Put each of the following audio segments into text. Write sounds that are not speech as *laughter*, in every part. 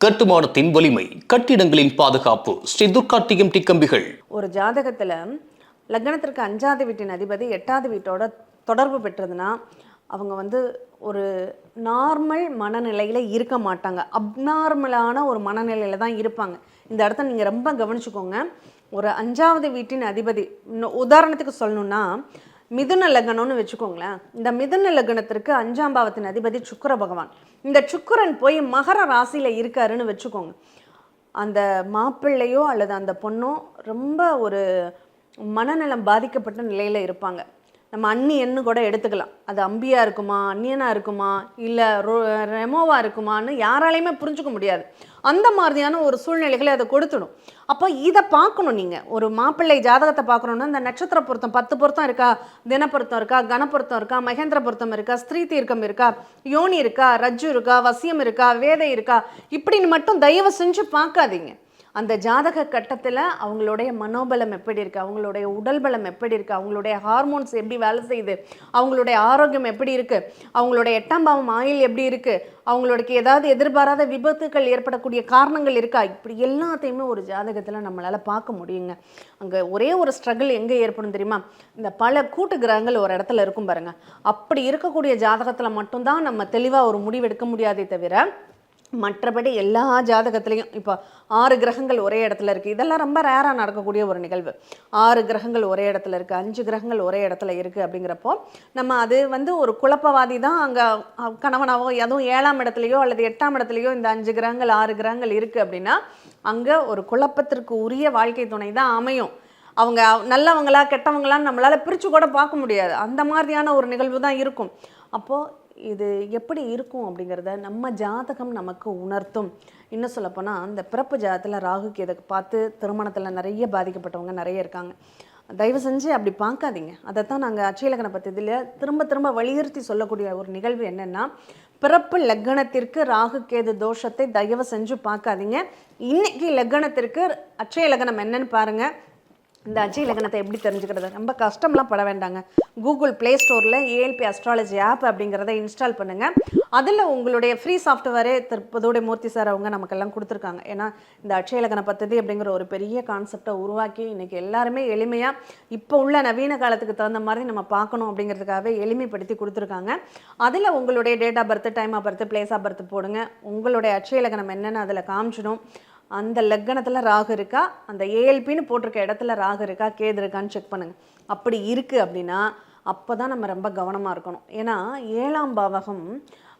கட்டுமானத்தின் வலிமை கட்டிடங்களின் பாதுகாப்பு ஸ்ரீ துர்கா டிஎம்டி கம்பிகள் ஒரு ஜாதகத்தில் லக்னத்திற்கு அஞ்சாவது வீட்டின் அதிபதி எட்டாவது வீட்டோட தொடர்பு பெற்றதுன்னா அவங்க வந்து ஒரு நார்மல் மனநிலையில் இருக்க மாட்டாங்க. அப்நார்மலான ஒரு மனநிலையில் தான் இருப்பாங்க. இந்த இடத்த நீங்கள் ரொம்ப கவனிச்சுக்கோங்க. ஒரு அஞ்சாவது வீட்டின் அதிபதி இன்னும் உதாரணத்துக்கு சொல்லணுன்னா மிதுன லக்னம்னு வச்சுக்கோங்களேன். இந்த மிதுன லக்னத்திற்கு அஞ்சாம் பாவத்தின் அதிபதி சுக்கிர பகவான். இந்த சுக்கிரன் போய் மகர ராசியில் இருக்காருன்னு வச்சுக்கோங்க. அந்த மாப்பிள்ளையோ அல்லது அந்த பொண்ணோ ரொம்ப ஒரு மனநலம் பாதிக்கப்பட்ட நிலையில் இருப்பாங்க. நம்ம அந்நியன்னு கூட எடுத்துக்கலாம். அது அம்பியாக இருக்குமா அன்னியனாக இருக்குமா இல்லை ரோ ரெமோவாக இருக்குமான்னு யாராலையுமே புரிஞ்சுக்க முடியாது. அந்த மாதிரியான ஒரு சூழ்நிலைகளை அதை கொடுத்துடும். அப்போ இதை பார்க்கணும் நீங்கள் ஒரு மாப்பிள்ளை ஜாதகத்தை பார்க்கணுன்னா இந்த நட்சத்திர பொருத்தம் பத்து பொருத்தம் இருக்கா தினப்பொருத்தம் இருக்கா கணப்பொருத்தம் இருக்கா மகேந்திர பொருத்தம் இருக்கா ஸ்திரீ தீர்க்கம் இருக்கா யோனி இருக்கா ரஜ்ஜு இருக்கா வசியம் இருக்கா வேதை இருக்கா இப்படின்னு மட்டும் தயவு செஞ்சு பார்க்காதீங்க. அந்த ஜாதக கட்டத்தில் அவங்களுடைய மனோபலம் எப்படி இருக்குது அவங்களுடைய உடல் பலம் எப்படி இருக்குது அவங்களுடைய ஹார்மோன்ஸ் எப்படி வேலை செய்யுது? அவங்களுடைய ஆரோக்கியம் எப்படி இருக்குது அவங்களுடைய எட்டாம் பாவம் ஆயில் எப்படி இருக்குது அவங்களுக்கு ஏதாவது எதிர்பாராத விபத்துக்கள் ஏற்படக்கூடிய காரணங்கள் இருக்கா? இப்படி எல்லாத்தையுமே ஒரு ஜாதகத்தில் நம்மளால் பார்க்க முடியுங்க. அங்கே ஒரே ஒரு ஸ்ட்ரகிள் எங்கே ஏற்படும் தெரியுமா? இந்த பல கூட்டு கிரகங்கள் ஒரு இடத்துல இருக்கும் பாருங்கள் அப்படி இருக்கக்கூடிய ஜாதகத்தில் மட்டும்தான் நம்ம தெளிவாக ஒரு முடிவெடுக்க முடியாதே தவிர மற்றபடி எல்லா ஜாதகத்துலேயும் இப்போ ஆறு கிரகங்கள் ஒரே இடத்துல இருக்குது இதெல்லாம் ரொம்ப ரேராக நடக்கக்கூடிய ஒரு நிகழ்வு. ஆறு கிரகங்கள் ஒரே இடத்துல இருக்குது அஞ்சு கிரகங்கள் ஒரே இடத்துல இருக்குது அப்படிங்கிறப்போ நம்ம அது வந்து ஒரு குழப்பவாதி தான் அங்கே கணவனாவோ அதுவும் ஏழாம் இடத்துலையோ அல்லது எட்டாம் இடத்துலையோ இந்த அஞ்சு கிரகங்கள் ஆறு கிரகங்கள் இருக்குது அப்படின்னா அங்கே ஒரு குழப்பத்திற்கு உரிய வாழ்க்கை துணை தான் அமையும். அவங்க நல்லவங்களா கெட்டவங்களான்னு நம்மளால் பிரித்து கூட பார்க்க முடியாது. அந்த மாதிரியான ஒரு நிகழ்வு தான் இருக்கும். அப்போது இது எப்படி இருக்கும் அப்படிங்கிறத நம்ம ஜாதகம் நமக்கு உணர்த்தும். இன்னும் சொல்லப்போனால் அந்த பிறப்பு ஜாதத்தில் ராகு கேதை பார்த்து திருமணத்தில் நிறைய பாதிக்கப்பட்டவங்க நிறைய இருக்காங்க. தயவு செஞ்சு அப்படி பார்க்காதீங்க. அதைத்தான் நாங்கள் அச்சயலக்கண பத்தியில் திரும்ப திரும்ப வலியுறுத்தி சொல்லக்கூடிய ஒரு நிகழ்வு என்னென்னா பிறப்பு லக்னத்திற்கு ராகு கேது தோஷத்தை தயவு செஞ்சு பார்க்காதீங்க. இன்னைக்கு லக்னத்திற்கு அச்சய லக்னம் என்னன்னு பாருங்கள் இந்த அஜய் இலக்கணத்தை எப்படி தெரிஞ்சுக்கிறது? ரொம்ப கஷ்டம்லாம் பட வேண்டாங்க. கூகுள் ப்ளே ஸ்டோரில் ஏஎல்பி அஸ்ட்ராலஜி ஆப் அப்படிங்கிறத இன்ஸ்டால் பண்ணுங்கள் அதில் உங்களுடைய ஃப்ரீ சாஃப்ட்வேரே திருப்பதோடைய மூர்த்தி சார் அவங்க நமக்கெல்லாம் கொடுத்துருக்காங்க. ஏன்னா இந்த அட்சய இலக்கண பദ്ധதி அப்படிங்கிற ஒரு பெரிய கான்செப்டை உருவாக்கி இன்றைக்கி எல்லாருமே எளிமையாக இப்போ உள்ள நவீன காலத்துக்கு தகுந்த மாதிரி நம்ம பார்க்கணும் அப்படிங்கிறதுக்காகவே எளிமைப்படுத்தி கொடுத்துருக்காங்க. அதில் உங்களுடைய date of birth time of birth place of birth போடுங்க. உங்களுடைய அட்சய இலக்கணம் என்னென்னு அதில் காமிச்சிடும். அந்த லக்னத்தில் ராகு இருக்கா? அந்த ஏஎல்பின்னு போட்டிருக்க இடத்துல ராகு இருக்கா? கேது இருக்கான்னு செக் பண்ணுங்கள் அப்படி இருக்குது அப்படின்னா அப்போ தான் நம்ம ரொம்ப கவனமாக இருக்கணும். ஏன்னா ஏழாம் பாவகம்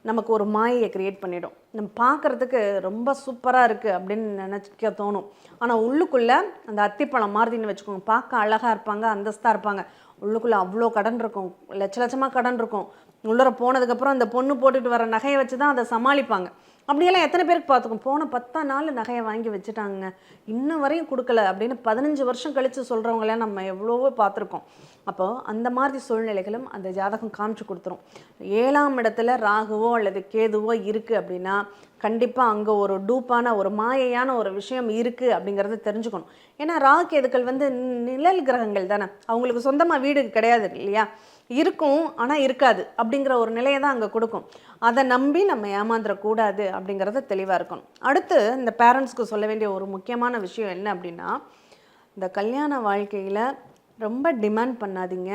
நமக்கு ஒரு மாயையை க்ரியேட் பண்ணிடும். நம்ம பார்க்குறதுக்கு ரொம்ப சூப்பராக இருக்குது அப்படின்னு நினச்சிக்க தோணும். ஆனால் உள்ளுக்குள்ளே அந்த அத்திப்பழம் மாதிரின்னு வச்சுக்கோங்க. பார்க்க அழகாக இருப்பாங்க அந்தஸ்தாக இருப்பாங்க. உள்ளுக்குள்ளே அவ்வளோ கடன் இருக்கும். லட்ச லட்சமாக கடன் இருக்கும். உள்ளர போனதுக்கப்புறம் அந்த பொண்ணு போட்டுட்டு வர நகையை வச்சு தான் அதை சமாளிப்பாங்க. அப்படியெல்லாம் எத்தனை பேருக்கு பார்த்துக்கும்? போன பத்தா நாள் நகையை வாங்கி வச்சுட்டாங்க. இன்ன வரையும் கொடுக்கல அப்படின்னு பதினஞ்சு வருஷம் கழித்து சொல்கிறவங்களாம் நம்ம எவ்வளவோ பார்த்துருக்கோம். அப்போது அந்த மாதிரி சூழ்நிலைகளும் அந்த ஜாதகம் காமிச்சு கொடுத்துரும். ஏழாம் இடத்துல ராகுவோ அல்லது கேதுவோ இருக்குது அப்படின்னா கண்டிப்பாக அங்கே ஒரு டூப்பான ஒரு மாயையான ஒரு விஷயம் இருக்குது அப்படிங்கிறத தெரிஞ்சுக்கணும். ஏன்னா ராகு கேதுக்கள் வந்து நிழல் கிரகங்கள் தானே. அவங்களுக்கு சொந்தமாக வீடு கிடையாது இல்லையா? இருக்கும் ஆனால் இருக்காது அப்படிங்கிற ஒரு நிலையை தான் அங்கே கொடுக்கும். அதை நம்பி நம்ம ஏமாந்துடக்கூடாது அப்படிங்கிறத தெளிவாக இருக்கணும். அடுத்து இந்த பேரண்ட்ஸ்க்கு சொல்ல வேண்டிய ஒரு முக்கியமான விஷயம் என்ன அப்படின்னா இந்த கல்யாண வாழ்க்கையில் ரொம்ப டிமாண்ட் பண்ணாதீங்க.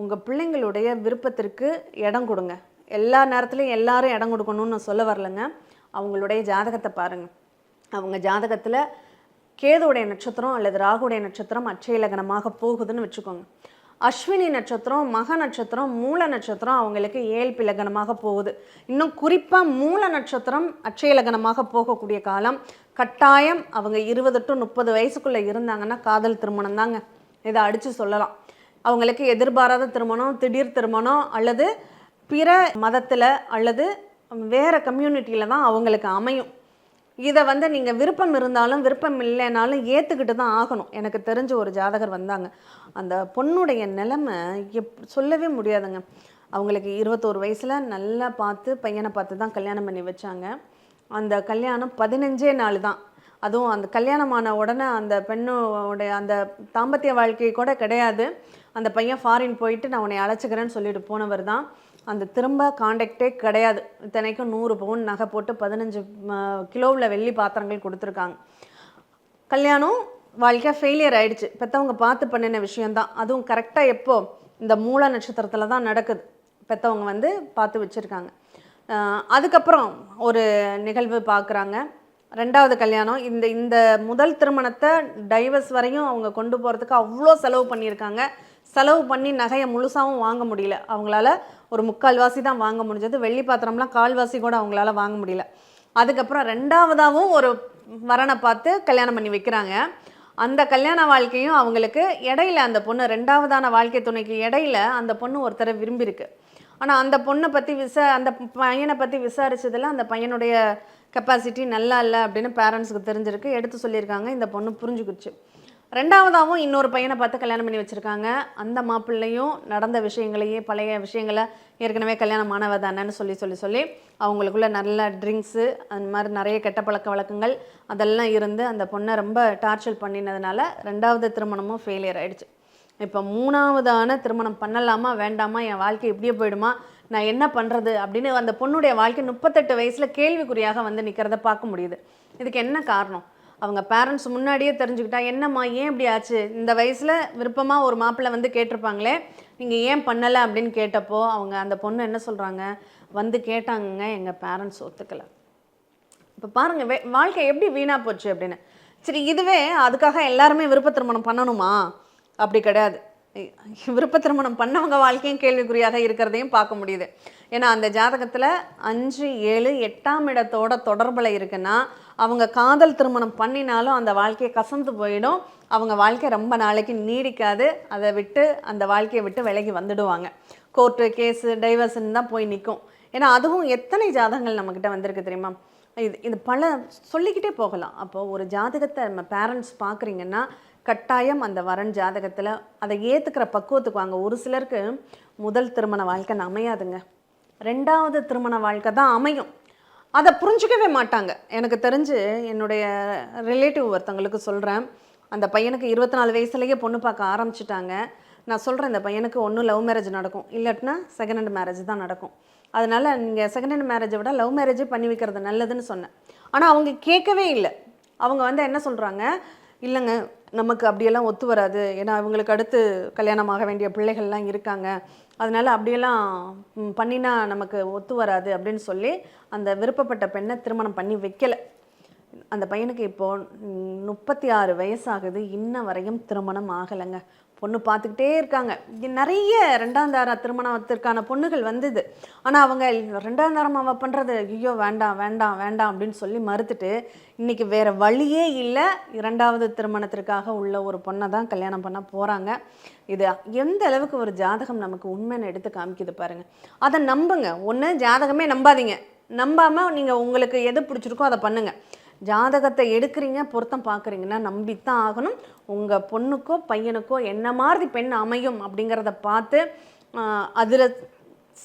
உங்கள் பிள்ளைங்களுடைய விருப்பத்திற்கு இடம் கொடுங்க. எல்லா நேரத்துலையும் எல்லாரும் இடம் கொடுக்கணும்னு நான் சொல்ல வரலைங்க. அவங்களுடைய ஜாதகத்தை பாருங்கள் அவங்க ஜாதகத்தில் கேதுடைய நட்சத்திரம் அல்லது ராகுடைய நட்சத்திரம் அச்சய லக்னமாக போகுதுன்னு வச்சுக்கோங்க. அஸ்வினி நட்சத்திரம் மக நட்சத்திரம் மூல நட்சத்திரம் அவங்களுக்கு ஏழ்பி லக்னமாக போகுது. இன்னும் குறிப்பாக மூல நட்சத்திரம் அட்சய லக்னமாக போகக்கூடிய காலம் கட்டாயம் அவங்க இருபது டு முப்பது வயசுக்குள்ளே இருந்தாங்கன்னா காதல் திருமணம் தாங்க. இதை அடித்து சொல்லலாம். அவங்களுக்கு எதிர்பாராத திருமணம் திடீர் திருமணம் அல்லது பிற மதத்தில் அல்லது வேறு கம்யூனிட்டியில் தான் அவங்களுக்கு அமையும். இதை வந்து நீங்கள் விருப்பம் இருந்தாலும் விருப்பம் இல்லைனாலும் ஏற்றுக்கிட்டு தான் ஆகணும். எனக்கு தெரிஞ்ச ஒரு ஜாதகர் வந்தாங்க. அந்த பொண்ணுடைய நிலைமை எப் சொல்லவே முடியாதுங்க. அவங்களுக்கு இருபத்தோரு வயசில் நல்லா பார்த்து பையனை பார்த்து தான் கல்யாணம் பண்ணி வச்சாங்க. அந்த கல்யாணம் பதினஞ்சே நாள் தான். அதுவும் அந்த கல்யாணமான உடனே அந்த பெண்ணோடைய அந்த தாம்பத்திய வாழ்க்கை கூட கிடையாது. அந்த பையன் ஃபாரின் போயிட்டு நான் உன்னை அழைச்சிக்கிறேன்னு சொல்லிட்டு போனவர் தான். அந்த திரும்ப காண்டாக்டே கிடையாது. இத்தனைக்கும் நூறு பவுன் நகை போட்டு பதினஞ்சு கிலோவில் வெள்ளி பாத்திரங்கள் கொடுத்துருக்காங்க. கல்யாணம் வாழ்க்கை ஃபெயிலியர் ஆகிடுச்சு பெற்றவங்க பார்த்து பண்ணின விஷயந்தான் அதுவும் கரெக்டாக எப்போ? இந்த மூல நட்சத்திரத்தில் தான் நடக்குது. பெற்றவங்க வந்து பார்த்து வச்சுருக்காங்க. அதுக்கப்புறம் ஒரு நிகழ்வு பார்க்குறாங்க. ரெண்டாவது கல்யாணம். இந்த இந்த முதல் திருமணத்தை டைவர்ஸ் வரையும் அவங்க கொண்டு போகிறதுக்கு அவ்வளோ செலவு பண்ணியிருக்காங்க. செலவு பண்ணி நகையை முழுசாகவும் வாங்க முடியல. அவங்களால ஒரு முக்கால்வாசி தான் வாங்க முடிஞ்சது. வெள்ளி பாத்திரம்லாம் கால்வாசி கூட அவங்களால வாங்க முடியல. அதுக்கப்புறம் ரெண்டாவதாகவும் ஒரு வரனை பார்த்து கல்யாணம் பண்ணி வைக்கிறாங்க. அந்த கல்யாண வாழ்க்கையும் அவங்களுக்கு இடையில அந்த பொண்ணு ரெண்டாவதான வாழ்க்கை துணைக்கு இடையில அந்த பொண்ணு ஒருத்தரை விரும்பியிருக்கு. ஆனால் அந்த பொண்ணை பற்றி விசா அந்த பையனை பற்றி விசாரிச்சதில் அந்த பையனுடைய கெப்பாசிட்டி நல்லா இல்லை அப்படின்னு பேரண்ட்ஸுக்கு தெரிஞ்சிருக்கு. எடுத்து சொல்லியிருக்காங்க. இந்த பொண்ணு புரிஞ்சுக்கிச்சு. ரெண்டாவதாகவும் இன்னொரு பையனை பார்த்து கல்யாணம் பண்ணி வச்சுருக்காங்க. அந்த மாப்பிள்ளையும் நடந்த விஷயங்களையே பழைய விஷயங்களை ஏற்கனவே கல்யாணம் ஆனவ தானேன்னு சொல்லி சொல்லி சொல்லி அவங்களுக்குள்ள நல்ல ட்ரிங்க்ஸு அந்த மாதிரி நிறைய கெட்ட பழக்க வழக்கங்கள் அதெல்லாம் இருந்து அந்த பொண்ணை ரொம்ப டார்ச்சர் பண்ணினதுனால ரெண்டாவது திருமணமும் ஃபெயிலியர் ஆகிடுச்சு இப்போ மூணாவதான திருமணம் பண்ணலாமா வேண்டாமா என் வாழ்க்கை இப்படியே போயிடுமா நான் என்ன பண்ணுறது அப்படின்னு அந்த பொண்ணுடைய வாழ்க்கை முப்பத்தெட்டு வயசில் கேள்விக்குறியாக வந்து நிற்கிறத பார்க்க முடியுது. இதுக்கு என்ன காரணம்? அவங்க பேரண்ட்ஸ் முன்னாடியே தெரிஞ்சுக்கிட்டா என்னம்மா ஏன் இப்படி ஆச்சு? இந்த வயசில் விருப்பமாக ஒரு மாப்பிள்ளை வந்து கேட்டிருப்பாங்களே நீங்கள் ஏன் பண்ணலை? அப்படின்னு கேட்டப்போ அவங்க அந்த பொண்ணு என்ன சொல்கிறாங்க வந்து கேட்டாங்கங்க எங்கள் பேரண்ட்ஸ் ஒத்துக்கலை. இப்போ பாருங்கள் வே வாழ்க்கை எப்படி வீணாக போச்சு அப்படின்னு. சரி இதுவே அதுக்காக எல்லாருமே விருப்ப திருமணம் பண்ணணுமா? அப்படி கிடையாது. *laughs* விருப்ப திருமணம் பண்ணவங்க வாழ்க்கையும் கேள்விக்குறியாக இருக்கிறதையும் பார்க்க முடியுது. ஏன்னா அந்த ஜாதகத்தில் அஞ்சு ஏழு எட்டாம் இடத்தோட தொடர்பில் இருக்குன்னா அவங்க காதல் திருமணம் பண்ணினாலும் அந்த வாழ்க்கையை கசந்து போயிடும். அவங்க வாழ்க்கை ரொம்ப நாளைக்கு நீடிக்காது. அதை விட்டு அந்த வாழ்க்கையை விட்டு விலகி வந்துடுவாங்க. கோர்ட்டு கேஸு டைவர்ஸ்ன்னு தான் போய் நிற்கும் ஏன்னா அதுவும் எத்தனை ஜாதகங்கள் நம்மக்கிட்ட வந்திருக்கு தெரியுமா? இது இது பல சொல்லிக்கிட்டே போகலாம். அப்போது ஒரு ஜாதகத்தை நம்ம பேரண்ட்ஸ் பார்க்குறீங்கன்னா கட்டாயம் அந்த வரன் ஜாதகத்தில் அதை ஏற்றுக்கிற பக்குவத்துக்கு வாங்க. ஒரு சிலருக்கு முதல் திருமண வாழ்க்கை அமையாதுங்க. ரெண்டாவது திருமண வாழ்க்கை தான் அமையும். அதை புரிஞ்சுக்கவே மாட்டாங்க. எனக்கு தெரிஞ்சு என்னுடைய ரிலேட்டிவ் ஒருத்தவங்களுக்கு சொல்கிறேன் அந்த பையனுக்கு இருபத்தி நாலு வயசுலேயே பொண்ணு பார்க்க ஆரம்பிச்சிட்டாங்க. நான் சொல்கிறேன் இந்த பையனுக்கு ஒன்றும் லவ் மேரேஜ் நடக்கும். இல்லாட்டினா செகண்ட் ஹேண்ட் மேரேஜ் தான் நடக்கும். அதனால் நீங்கள் செகண்ட் ஹேண்ட் மேரேஜை விட லவ் மேரேஜே பண்ணி வைக்கிறது நல்லதுன்னு சொன்னேன். ஆனால் அவங்க கேட்கவே இல்லை. அவங்க வந்து என்ன சொல்கிறாங்க இல்லைங்க நமக்கு அப்படியெல்லாம் ஒத்து வராது. ஏன்னா அவங்களுக்கு அடுத்து கல்யாணம் ஆக வேண்டிய பிள்ளைகள்லாம் இருக்காங்க. அதனால் அப்படியெல்லாம் பண்ணினா நமக்கு ஒத்து வராது அப்படின்னு சொல்லி அந்த விருப்பப்பட்ட பெண்ணை திருமணம் பண்ணி வைக்கலை. அந்த பையனுக்கு இப்போ முப்பத்தி ஆறு வயசாகுது. இன்ன வரையும் திருமணம் ஆகலைங்க. பொண்ணு பார்த்துக்கிட்டே இருக்காங்க. நிறைய ரெண்டாம் தார திருமணத்திற்கான பொண்ணுகள் வந்தது. ஆனால் அவங்க ரெண்டாம் தாரம் அவள் பண்ணுறது ஐயோ வேண்டாம் வேண்டாம் வேண்டாம் அப்படின்னு சொல்லி மறுத்துட்டு இன்றைக்கி வேறு வழியே இல்லை. இரண்டாவது திருமணத்திற்காக உள்ள ஒரு பொண்ணை தான் கல்யாணம் பண்ண போகிறாங்க இது எந்த அளவுக்கு ஒரு ஜாதகம் நமக்கு உண்மைன்னு எடுத்து காமிக்குது பாருங்கள் அதை நம்புங்க. ஒன்று ஜாதகமே நம்பாதீங்க. நம்பாமல் நீங்கள் உங்களுக்கு எது பிடிச்சிருக்கோ அதை பண்ணுங்கள் ஜாதகத்தை எடுக்கிறீங்க பொருத்தம் பார்க்குறீங்கன்னா நம்பித்தான் ஆகணும். உங்கள் பொண்ணுக்கோ பையனுக்கோ என்ன மாதிரி பெண் அமையும் அப்படிங்கிறத பார்த்து அதில்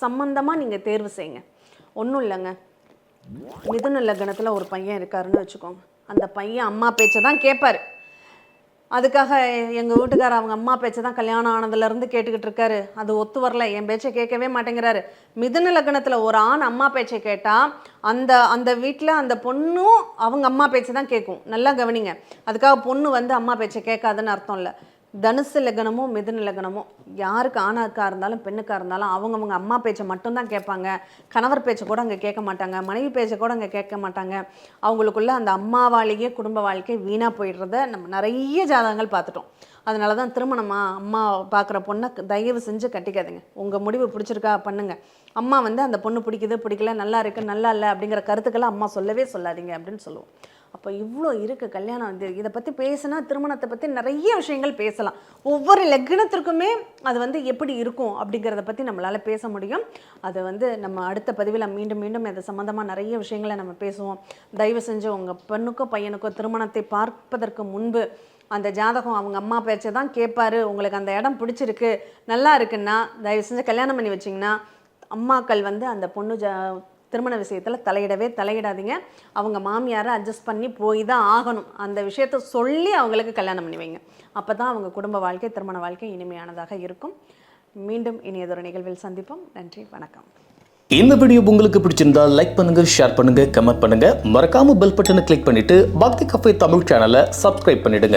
சம்பந்தமாக நீங்கள் தேர்வு செய்யுங்க. ஒன்றும் இல்லைங்க. மிதுன லக்னத்தில் ஒரு பையன் இருக்காருன்னு வச்சுக்கோங்க. அந்த பையன் அம்மா பேச்சை தான் கேட்பாரு அதுக்காக எங்கள் வீட்டுக்கார் அவங்க அம்மா பேச்சை தான் கல்யாணம் ஆனதுலேருந்து கேட்டுக்கிட்டு இருக்காரு. அது ஒத்து வரல. என் பேச்சை கேட்கவே மாட்டேங்கிறாரு. மிதுன லக்னத்தில் ஒரு ஆண் அம்மா பேச்சை கேட்டால் அந்த அந்த வீட்டில் அந்த பொண்ணும் அவங்க அம்மா பேச்சை தான் கேட்கும் நல்லா கவனிங்க. அதுக்காக பொண்ணு வந்து அம்மா பேச்சை கேட்காதுன்னு அர்த்தம் இல்லை. தனுசு லக்னமோ மிதுன லக்னமோ யாருக்கு ஆணாக்கா இருந்தாலும் பெண்ணுக்கா இருந்தாலும் அவங்கவுங்க அம்மா பேச்சை மட்டும்தான் கேட்பாங்க. கணவர் பேச்சை கூட அங்கே கேட்க மாட்டாங்க. மனைவி பேச்சை கூட அங்கே கேட்க மாட்டாங்க. அவங்களுக்குள்ள அந்த அம்மா வாழ்க்கையே குடும்ப வாழ்க்கை வீணாக போயிடுறத நம்ம நிறைய ஜாதகங்கள் பார்த்துட்டோம். அதனால தான் திருமணமாக அம்மா பார்க்குற பொண்ணை தயவு செஞ்சு கட்டிக்காதுங்க. உங்கள் முடிவு பிடிச்சிருக்கா பண்ணுங்க. அம்மா வந்து அந்த பொண்ணு பிடிக்குது பிடிக்கல நல்லா இருக்குது நல்லா இல்லை அப்படிங்கிற கருத்துக்களை அம்மா சொல்லவே சொல்லாதீங்க அப்படின்னு சொல்லுவோம். அப்போ இவ்வளோ இருக்குது கல்யாணம் இது இதை பற்றி பேசினா திருமணத்தை பற்றி நிறைய விஷயங்கள் பேசலாம். ஒவ்வொரு லக்னத்திற்குமே அது வந்து எப்படி இருக்கும் அப்படிங்கிறத பற்றி நம்மளால் பேச முடியும். அதை வந்து நம்ம அடுத்த பதிவில் மீண்டும் மீண்டும் இது சம்மந்தமாக நிறைய விஷயங்களை நம்ம பேசுவோம். தயவு செஞ்சு உங்கள் பெண்ணுக்கோ பையனுக்கோ திருமணத்தை பார்ப்பதற்கு முன்பு அந்த ஜாதகம் அவங்க அம்மா பேச்சை தான் கேட்பாரு. உங்களுக்கு அந்த இடம் பிடிச்சிருக்கு நல்லா இருக்குன்னா தயவு செஞ்சு கல்யாணம் பண்ணி வச்சிங்கன்னா அம்மாக்கள் வந்து அந்த பொண்ணு ஜா திருமண விஷயத்தில் தலையிடவே தலையிடாதீங்க. அவங்க மாமியாரை அட்ஜஸ்ட் பண்ணி போய் தான் ஆகணும். அந்த விஷயத்த சொல்லி அவங்களுக்கு கல்யாணம் பண்ணி வைங்க. அப்போ தான் அவங்க குடும்ப வாழ்க்கை திருமண வாழ்க்கை இனிமையானதாக இருக்கும். மீண்டும் இனியதொரு நிகழ்வில் சந்திப்போம். நன்றி வணக்கம். இந்த வீடியோ உங்களுக்கு பிடிச்சிருந்தா லைக் பண்ணுங்க ஷேர் பண்ணுங்க கமெண்ட் பண்ணுங்க. மறக்காம பெல் பட்டனை கிளிக் பண்ணிட்டு பக்தி கஃபே தமிழ் சேனலை சப்ஸ்கிரைப் பண்ணிடுங்க.